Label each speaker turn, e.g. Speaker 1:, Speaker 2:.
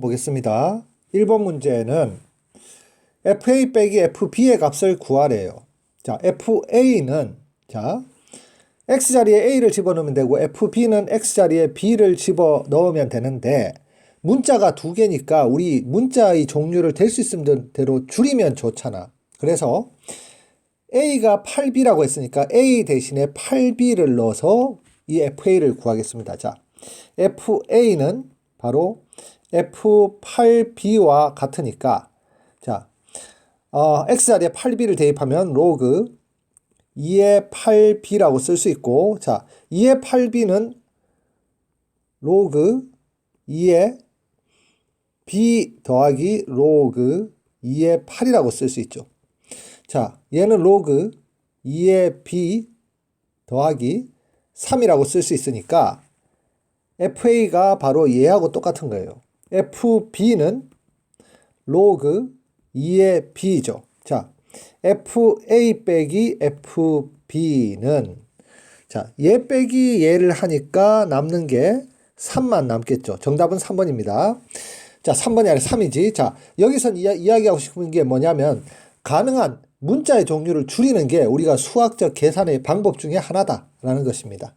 Speaker 1: 보겠습니다. 1번 문제는 FA 빼기 FB의 값을 구하래요. 자, FA는 자, X자리에 A를 집어넣으면 되고 FB는 X자리에 B를 집어넣으면 되는데 문자가 두 개니까 우리 문자의 종류를 될 수 있는 대로 줄이면 좋잖아. 그래서 A가 8B라고 했으니까 A 대신에 8B를 넣어서 이 FA를 구하겠습니다. 자, FA는 바로 F8B와 같으니까 자, 어, X자리에 8B를 대입하면 로그 2의 8B라고 쓸 수 있고 자, 2의 8B는 로그 2의 B 더하기 로그 2의 8이라고 쓸 수 있죠. 자, 얘는 로그 2의 B 더하기 3이라고 쓸 수 있으니까 FA가 바로 얘하고 똑같은 거예요. FB는 로그 2의 B죠. 자, FA 빼기 FB는 자, 얘 빼기 얘를 하니까 남는 게 3만 남겠죠. 정답은 3번입니다. 자, 3번이 아니라 3이지. 자, 여기선 이야, 이야기하고 싶은 게 뭐냐면 가능한 문자의 종류를 줄이는 게 우리가 수학적 계산의 방법 중에 하나다라는 것입니다.